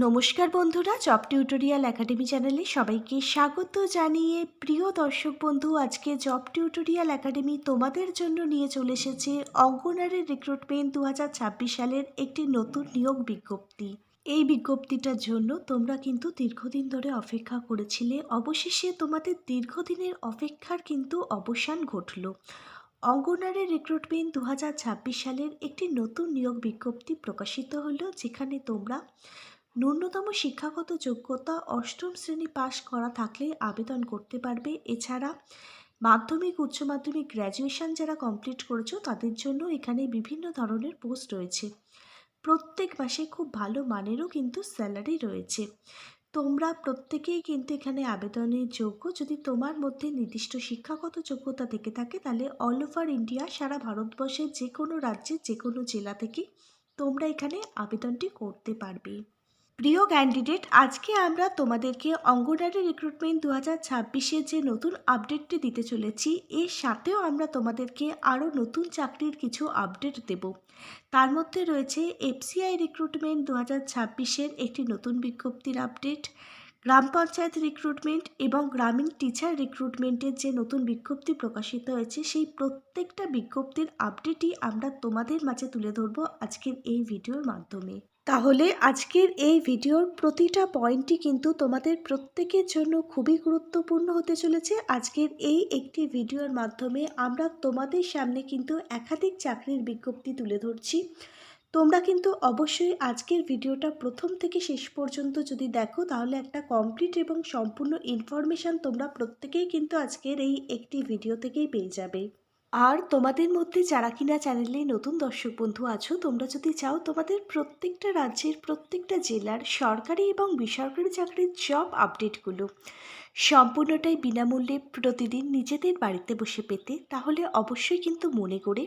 নমস্কার বন্ধুরা, job tutorial academy চ্যানেলে সবাইকে স্বাগত জানিয়ে প্রিয় দর্শক বন্ধু, আজকে জব টিউটোরিয়াল একাডেমি তোমাদের জন্য নিয়ে চলে এসেছে অঙ্গনারী রিক্রুটমেন্ট দু হাজার ছাব্বিশ সালের একটি নতুন নিয়োগ বিজ্ঞপ্তি। এই বিজ্ঞপ্তিটার জন্য তোমরা কিন্তু দীর্ঘদিন ধরে অপেক্ষা করেছিলে, অবশেষে তোমাদের দীর্ঘদিনের অপেক্ষার কিন্তু অবসান ঘটল। অঙ্গনারী রিক্রুটমেন্ট দু হাজার ছাব্বিশ সালের একটি নতুন নিয়োগ বিজ্ঞপ্তি প্রকাশিত হলো, যেখানে তোমরা ন্যূনতম শিক্ষাগত যোগ্যতা অষ্টম শ্রেণি পাশ করা থাকলে আবেদন করতে পারবে। এছাড়া মাধ্যমিক, উচ্চ মাধ্যমিক গ্র্যাজুয়েশন যারা কমপ্লিট করেছ, তাদের জন্য এখানে বিভিন্ন ধরনের পোস্ট রয়েছে। প্রত্যেক মাসে খুব ভালো মানেরও কিন্তু স্যালারি রয়েছে। তোমরা প্রত্যেকেই কিন্তু এখানে আবেদনের যোগ্য। যদি তোমার মধ্যে নির্দিষ্ট শিক্ষাগত যোগ্যতা থেকে থাকে, তাহলে অল ওভার ইন্ডিয়া সারা ভারতবর্ষের যে কোনো রাজ্যের যে কোনো জেলা থেকে তোমরা এখানে আবেদনটি করতে পারবে। প্রিয় ক্যান্ডিডেট আজকে আমরা তোমাদেরকে অঙ্গনারী রিক্রুটমেন্ট দু হাজার ছাব্বিশের যে নতুন আপডেটটি দিতে চলেছি, এর সাথেও আমরা তোমাদেরকে আরও নতুন চাকরির কিছু আপডেট দেব। তার মধ্যে রয়েছে এফসিআই রিক্রুটমেন্ট দু হাজার ছাব্বিশের একটি নতুন বিজ্ঞপ্তির আপডেট গ্রাম পঞ্চায়েত রিক্রুটমেন্ট এবং গ্রামীণ টিচার রিক্রুটমেন্টের যে নতুন বিজ্ঞপ্তি প্রকাশিত হয়েছে, সেই প্রত্যেকটা বিজ্ঞপ্তির আপডেটই আমরা তোমাদের মাঝে তুলে ধরব আজকের এই ভিডিওর মাধ্যমে। তাহলে আজকের এই ভিডিওর প্রতিটা পয়েন্টই কিন্তু তোমাদের প্রত্যেকের জন্য খুবই গুরুত্বপূর্ণ হতে চলেছে। আজকের এই একটি ভিডিওর মাধ্যমে আমরা তোমাদের সামনে কিন্তু একাধিক চাকরির বিজ্ঞপ্তি তুলে ধরছি। তোমরা কিন্তু অবশ্যই আজকের ভিডিওটা প্রথম থেকে শেষ পর্যন্ত যদি দেখো, তাহলে একটা কমপ্লিট এবং সম্পূর্ণ ইনফরমেশান তোমরা প্রত্যেকেই কিন্তু আজকের এই একটি ভিডিও থেকেই পেয়ে যাবে। আর তোমাদের মধ্যে যারা কিনা চ্যানেলে নতুন দর্শক বন্ধু আছো, তোমরা যদি চাও তোমাদের প্রত্যেকটা রাজ্যের প্রত্যেকটা জেলার সরকারি এবং বেসরকারি চাকরির জব আপডেটগুলো সম্পূর্ণটাই বিনামূল্যে প্রতিদিন নিজেদের বাড়িতে বসে পেতে, তাহলে অবশ্যই কিন্তু মনে করে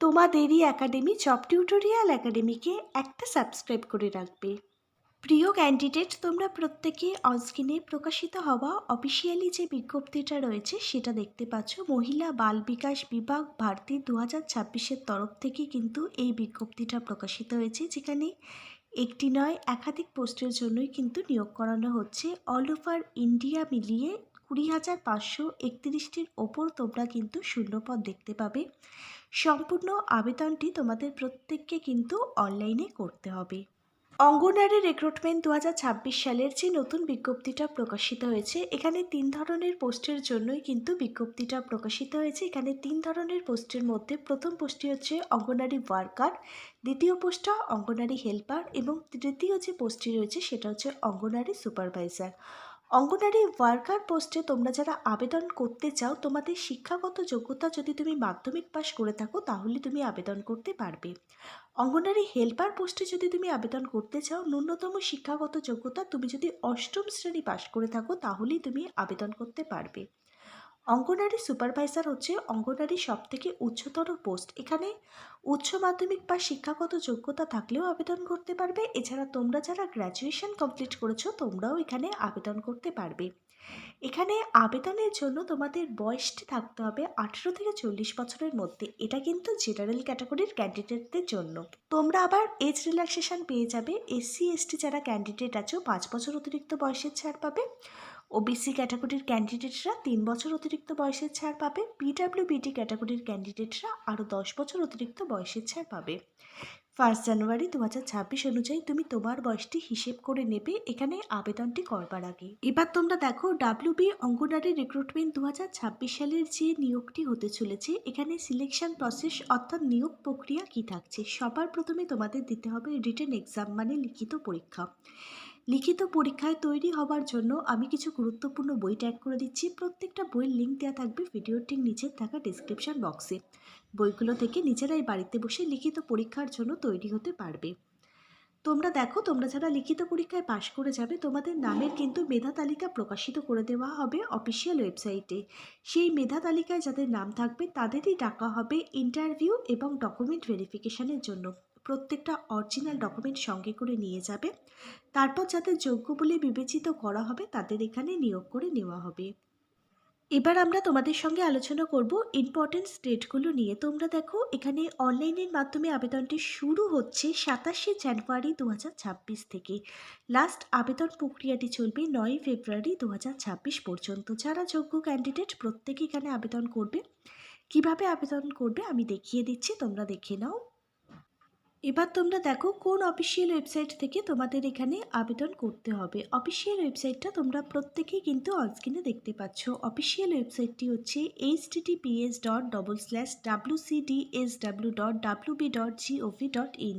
তোমাদেরই একাডেমি জব টিউটোরিয়াল একাডেমিকে একটা সাবস্ক্রাইব করে রাখবে। প্রিয় ক্যান্ডিডেট তোমরা প্রত্যেকে অনস্ক্রিনে প্রকাশিত হওয়া অফিসিয়ালি যে বিজ্ঞপ্তিটা রয়েছে সেটা দেখতে পাচ্ছ। মহিলা বাল বিকাশ বিভাগ ভারতী দু হাজার ছাব্বিশের তরফ থেকে কিন্তু এই বিজ্ঞপ্তিটা প্রকাশিত হয়েছে, যেখানে একটি নয়, একাধিক পোস্টের জন্যই কিন্তু নিয়োগ করানো হচ্ছে। অল ওভার ইন্ডিয়া মিলিয়ে কুড়ি হাজার পাঁচশো একত্রিশটির ওপর তোমরা কিন্তু শূন্যপদ দেখতে পাবে। সম্পূর্ণ আবেদনটি তোমাদের প্রত্যেককে কিন্তু অনলাইনে করতে হবে। অঙ্গনারী রিক্রুটমেন্ট দু হাজার ছাব্বিশ সালের যে নতুন বিজ্ঞপ্তিটা প্রকাশিত হয়েছে, এখানে তিন ধরনের পোস্টের জন্যই কিন্তু বিজ্ঞপ্তিটা প্রকাশিত হয়েছে। এখানে তিন ধরনের পোস্টের মধ্যে প্রথম পোস্টটি হচ্ছে অঙ্গনারী ওয়ার্কার দ্বিতীয় পোস্টটা অঙ্গনারী হেল্পার এবং তৃতীয় যে পোস্টটি রয়েছে সেটা হচ্ছে অঙ্গনারী সুপারভাইজার অঙ্গনারী ওয়ার্কার পোস্টে তোমরা যারা আবেদন করতে চাও, তোমাদের শিক্ষাগত যোগ্যতা যদি তুমি মাধ্যমিক পাশ করে থাকো, তাহলে তুমি আবেদন করতে পারবে। অঙ্গনারী হেল্পার পোস্টে যদি তুমি আবেদন করতে চাও, ন্যূনতম শিক্ষাগত যোগ্যতা তুমি যদি অষ্টম শ্রেণি পাশ করে থাকো, তাহলেই তুমি আবেদন করতে পারবে। অঙ্গনারী সুপারভাইজার হচ্ছে অঙ্গনারী সব থেকে উচ্চতর পোস্ট। এখানে উচ্চ মাধ্যমিক বা শিক্ষাগত যোগ্যতা থাকলেও আবেদন করতে পারবে। এছাড়া তোমরা যারা গ্র্যাজুয়েশন কমপ্লিট করেছ, তোমরাও এখানে আবেদন করতে পারবে। এখানে আবেদনের জন্য তোমাদের বয়সটি থাকতে হবে আঠেরো থেকে চল্লিশ বছরের মধ্যে। এটা কিন্তু জেনারেল ক্যাটাগরির ক্যান্ডিডেটদের জন্য। তোমরা আবার এজ রিল্যাক্সেশন পেয়ে যাবে। এসসি এসটি যারা ক্যান্ডিডেট আছো, পাঁচ বছর অতিরিক্ত বয়সের ছাড় পাবে। ওবিসি ক্যাটাগরির ক্যান্ডিডেটরা তিন বছর অতিরিক্ত বয়সের ছাড় পাবে। পিডাব্লিউবিটি ক্যাটাগরির ক্যান্ডিডেটরা আরও দশ বছর অতিরিক্ত বয়সের ছাড় পাবে। ফার্স্ট জানুয়ারি দু হাজার ছাব্বিশ অনুযায়ী তুমি তোমার বয়সটি হিসেব করে নেবে। এখানে আবেদনটি করবার আগে। এবার তোমরা দেখো ডাব্লিউবি অঙ্গনারী রিক্রুটমেন্ট দু হাজার ছাব্বিশ সালের যে নিয়োগটি হতে চলেছে, এখানে সিলেকশন প্রসেস অর্থাৎ নিয়োগ প্রক্রিয়া কি থাকছে, সবার প্রথমে তোমাদের দিতে হবে রিটেন এক্সাম মানে লিখিত পরীক্ষা। লিখিত পরীক্ষায় তৈরি হবার জন্য আমি কিছু গুরুত্বপূর্ণ বই ট্যাগ করে দিচ্ছি। প্রত্যেকটা বইয়ের লিঙ্ক দেওয়া থাকবে ভিডিওটির নিচে থাকা ডিসক্রিপশন বক্সে বইগুলো থেকে নিজেরাই বাড়িতে বসে লিখিত পরীক্ষার জন্য তৈরি হতে পারবে। তোমরা দেখো, তোমরা যারা লিখিত পরীক্ষায় পাশ করে যাবে, তোমাদের নামের কিন্তু মেধা তালিকা প্রকাশিত করে দেওয়া হবে অফিসিয়াল ওয়েবসাইটে সেই মেধা তালিকায় যাদের নাম থাকবে, তাদেরই ডাকা হবে ইন্টারভিউ এবং ডকুমেন্ট ভেরিফিকেশানের জন্য। প্রত্যেকটা অরিজিনাল ডকুমেন্ট সঙ্গে করে নিয়ে যাবে। তারপর যাদের যোগ্য বলে বিবেচিত করা হবে, তাদের এখানে নিয়োগ করে নেওয়া হবে। এবার আমরা তোমাদের সঙ্গে আলোচনা করব ইম্পর্টেন্ট ডেটগুলো নিয়ে। তোমরা দেখো, এখানে অনলাইনের মাধ্যমে আবেদনটি শুরু হচ্ছে সাতাশে জানুয়ারি দু হাজার ছাব্বিশ থেকে। লাস্ট আবেদন প্রক্রিয়াটি চলবে নয় ফেব্রুয়ারি দু হাজার ছাব্বিশ পর্যন্ত। যারা যোগ্য ক্যান্ডিডেট প্রত্যেকে এখানে আবেদন করবে। কীভাবে আবেদন করবে আমি দেখিয়ে দিচ্ছি, তোমরা দেখে নাও। এবার তোমরা দেখো কোন অফিসিয়াল ওয়েবসাইট থেকে তোমাদের এখানে আবেদন করতে হবে। অফিসিয়াল ওয়েবসাইটটা তোমরা প্রত্যেকেই কিন্তু অনস্ক্রিনে দেখতে পাচ্ছ। অফিসিয়াল ওয়েবসাইটটি হচ্ছে H TTPS dot double slash W CDS W dot W B dot GOV dot in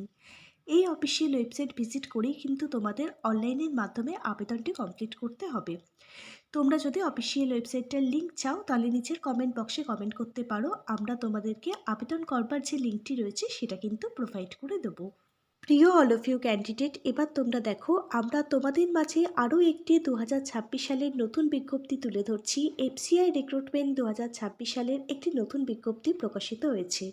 এই অফিসিয়াল ওয়েবসাইট ভিজিট করেই কিন্তু তোমাদের অনলাইনের মাধ্যমে আবেদনটি কমপ্লিট করতে হবে। তোমরা যদি অফিসিয়াল ওয়েবসাইটটার লিঙ্ক চাও, তাহলে নিচের কমেন্ট বক্সে কমেন্ট করতে পারো। আমরা তোমাদেরকে আবেদন করবার যে লিঙ্কটি রয়েছে, সেটা কিন্তু প্রোভাইড করে দেবো। প্রিয় অল অফ ইউ ক্যান্ডিডেট এবার তোমরা দেখো, আমরা তোমাদের মাঝে আরও একটি দু হাজার ছাব্বিশ সালের নতুন বিজ্ঞপ্তি তুলে ধরছি। এফসিআই রিক্রুটমেন্ট দু হাজার ছাব্বিশ সালের একটি নতুন বিজ্ঞপ্তি প্রকাশিত হয়েছে।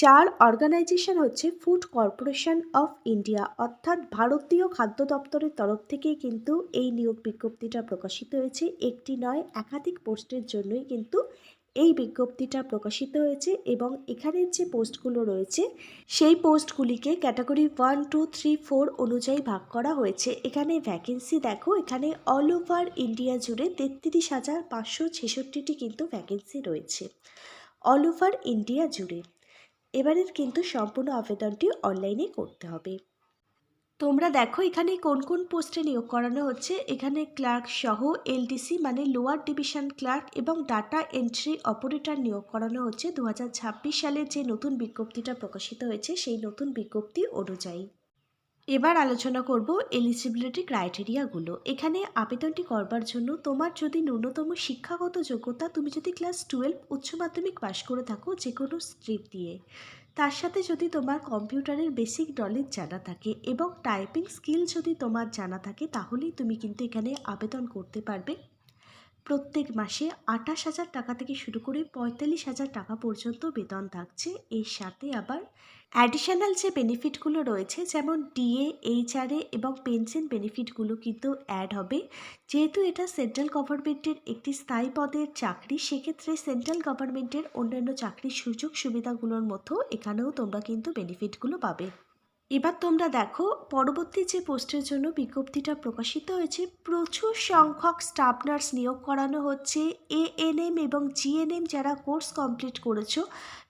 যার অর্গানাইজেশন হচ্ছে ফুড কর্পোরেশন অফ ইন্ডিয়া অর্থাৎ ভারতীয় খাদ্য দপ্তরের তরফ থেকে কিন্তু এই নিয়োগ বিজ্ঞপ্তিটা প্রকাশিত হয়েছে। একটি নয়, একাধিক পোস্টের জন্যই কিন্তু এই বিজ্ঞপ্তিটা প্রকাশিত হয়েছে এবং এখানের যে পোস্টগুলো রয়েছে, সেই পোস্টগুলিকে category one, two, three, four অনুযায়ী ভাগ করা হয়েছে। এখানে ভ্যাকেন্সি দেখো, এখানে অল ওভার ইন্ডিয়া জুড়ে তেত্রিশ হাজার পাঁচশো ছেষট্টিটি কিন্তু ভ্যাকেন্সি রয়েছে। অল ওভার ইন্ডিয়া জুড়ে। এবারের কিন্তু সম্পূর্ণ আবেদনটি অনলাইনে করতে হবে। তোমরা দেখো এখানে কোন কোন পোস্টে নিয়োগ করানো হচ্ছে। এখানে ক্লার্ক সহ এলডিসি মানে লোয়ার ডিভিশন ক্লার্ক এবং ডাটা এন্ট্রি অপারেটর নিয়োগ করানো হচ্ছে। দু সালের যে নতুন বিজ্ঞপ্তিটা প্রকাশিত হয়েছে, সেই নতুন বিজ্ঞপ্তি অনুযায়ী। এবার আলোচনা করব এলিজিবিলিটি ক্রাইটেরিয়াগুলো এখানে আবেদনটি করবার জন্য তোমার যদি ন্যূনতম শিক্ষাগত যোগ্যতা তুমি যদি ক্লাস টুয়েলভ উচ্চ মাধ্যমিক পাশ করে থাকো যে কোনো স্ট্রিপ দিয়ে। তার সাথে যদি তোমার কম্পিউটারের বেসিক নলেজ জানা থাকে এবং টাইপিং স্কিল যদি তোমার জানা থাকে, তাহলেই তুমি কিন্তু এখানে আবেদন করতে পারবে। প্রত্যেক মাসে আঠাশ হাজার টাকা থেকে শুরু করে পঁয়তাল্লিশ হাজার টাকা পর্যন্ত বেতন থাকছে। এর সাথে আবার অ্যাডিশনাল যে বেনিফিটগুলো রয়েছে, যেমন ডিএ এইচআরএ এবং পেনশন বেনিফিটগুলো কিন্তু অ্যাড হবে। যেহেতু এটা সেন্ট্রাল গভর্নমেন্টের একটি স্থায়ী পদের চাকরি, সেক্ষেত্রে সেন্ট্রাল গভর্নমেন্টের অন্যান্য চাকরির সুযোগ সুবিধাগুলোর মতো এখানেও তোমরা কিন্তু বেনিফিটগুলো পাবে। এবার তোমরা দেখো, পরবর্তী যে পোস্টের জন্য বিজ্ঞপ্তিটা প্রকাশিত হয়েছে, প্রচুর সংখ্যক স্টাফ নার্স নিয়োগ করানো হচ্ছে। এএনএম এবং জিএনএম যারা কোর্স কমপ্লিট করেছ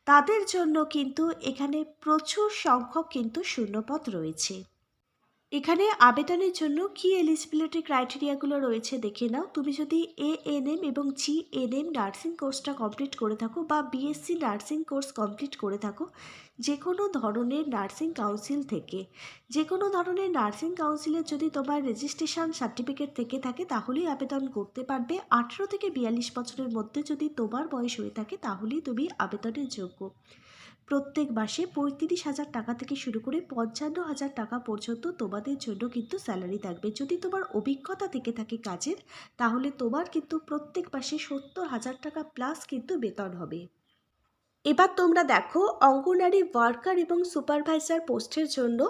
তাদের জন্য কিন্তু এখানে প্রচুর সংখ্যক কিন্তু শূন্যপদ রয়েছে। এখানে আবেদনের জন্য কি এলিজিবিলিটি ক্রাইটেরিয়াগুলো রয়েছে দেখে নাও। তুমি যদি এ এন এম এবং জি এন এম নার্সিং কোর্সটা কমপ্লিট করে থাকো বা বিএসসি নার্সিং কোর্স কমপ্লিট করে থাকো যে কোনো ধরনের নার্সিং কাউন্সিল থেকে যে কোনো ধরনের নার্সিং কাউন্সিলের যদি তোমার রেজিস্ট্রেশন সার্টিফিকেট থেকে থাকে, তাহলেই আবেদন করতে পারবে। আঠেরো থেকে বিয়াল্লিশ বছরের মধ্যে যদি তোমার বয়স হয়ে থাকে, তাহলেই তুমি আবেদনের যোগ্য। প্রত্যেক মাসে পঁয়ত্রিশ হাজার টাকা থেকে শুরু করে পঞ্চান্ন হাজার টাকা পর্যন্ত তোমাদের জন্য কিন্তু স্যালারি থাকবে। যদি তোমার অভিজ্ঞতা থেকে থাকে কাজের, তাহলে তোমার কিন্তু প্রত্যেক মাসে সত্তর হাজার টাকা প্লাস কিন্তু বেতন হবে। এবার তোমরা দেখো অঙ্গনারী ওয়ার্কার এবং সুপারভাইজার পোস্টের জন্য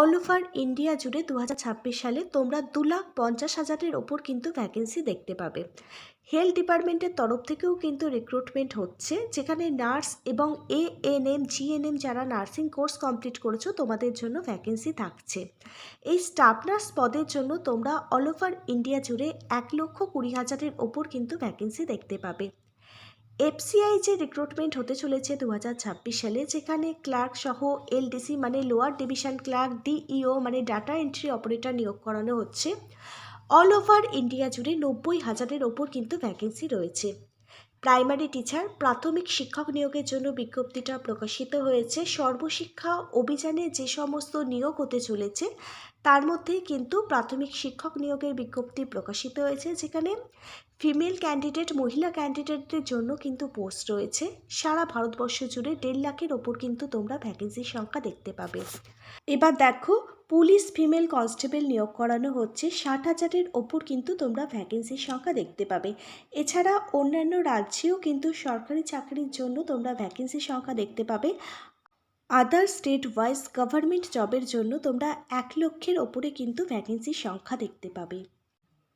অল ওভার ইন্ডিয়া জুড়ে দু হাজার ছাব্বিশ সালে তোমরা দু লাখ পঞ্চাশ হাজারের ওপর কিন্তু ভ্যাকেন্সি দেখতে পাবে। হেলথ ডিপার্টমেন্টের তরফ থেকেও কিন্তু রিক্রুটমেন্ট হচ্ছে, যেখানে নার্স এবং এ এন এম জিএনএম যারা নার্সিং কোর্স কমপ্লিট করেছ তোমাদের জন্য ভ্যাকেন্সি থাকছে। এই স্টাফ নার্স পদের জন্য তোমরা অল ওভার ইন্ডিয়া জুড়ে এক লক্ষ কুড়ি হাজারের ওপর কিন্তু ভ্যাকেন্সি দেখতে পাবে। এফসিআই যে রিক্রুটমেন্ট হতে চলেছে দু হাজার ছাব্বিশ সালে, যেখানে ক্লার্ক সহ এলডিসি মানে লোয়ার ডিভিশন ক্লার্ক ডিইও মানে ডাটা এন্ট্রি অপারেটর নিয়োগ করানো হচ্ছে। অল ওভার ইন্ডিয়া জুড়ে নব্বই হাজারের ওপর কিন্তু ভ্যাকেন্সি রয়েছে। প্রাইমারি টিচার, প্রাথমিক শিক্ষক নিয়োগের জন্য বিজ্ঞপ্তিটা প্রকাশিত হয়েছে। সর্বশিক্ষা অভিযানে যে সমস্ত নিয়োগ হতে চলেছে, তার মধ্যে কিন্তু প্রাথমিক শিক্ষক নিয়োগের বিজ্ঞপ্তি প্রকাশিত হয়েছে, যেখানে ফিমেল ক্যান্ডিডেট, মহিলা ক্যান্ডিডেটদের জন্য কিন্তু পোস্ট রয়েছে। সারা ভারতবর্ষ জুড়ে দেড় লাখের ওপর কিন্তু তোমরা ভ্যাকেন্সির সংখ্যা দেখতে পাবে। এবার দেখো পুলিশ ফিমেল কনস্টেবল নিয়োগ করানো হচ্ছে। ষাট হাজারের ওপর কিন্তু তোমরা ভ্যাকেন্সির সংখ্যা দেখতে পাবে। এছাড়া অন্যান্য রাজ্যেও কিন্তু সরকারি চাকরির জন্য তোমরা ভ্যাকেন্সির সংখ্যা দেখতে পাবে। আদার স্টেট ওয়াইজ গভর্নমেন্ট জবের জন্য তোমরা এক লক্ষের ওপরে কিন্তু ভ্যাকেন্সির সংখ্যা দেখতে পাবে।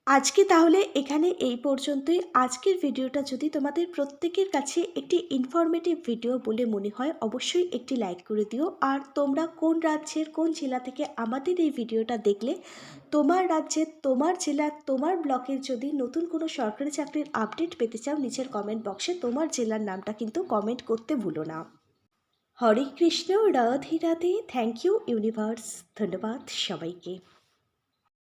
আজকে তাহলে এখানে এই পর্যন্তই। আজকের ভিডিওটা যদি তোমাদের প্রত্যেকের কাছে একটি ইনফরমেটিভ ভিডিও বলে মনে হয়, অবশ্যই একটি লাইক করে দিও। আর তোমরা কোন রাজ্যের কোন জেলা থেকে আমাদের এই ভিডিওটা দেখলে, তোমার রাজ্যের, তোমার জেলার তোমার ব্লকের যদি নতুন কোনো সরকারি চাকরির আপডেট পেতে চাও, নিচের কমেন্ট বক্সে তোমার জেলার নামটা কিন্তু কমেন্ট করতে ভুলো না। Hare Krishna, Radhe Radhe. Thank you universe ধন্যবাদ সবাইকে।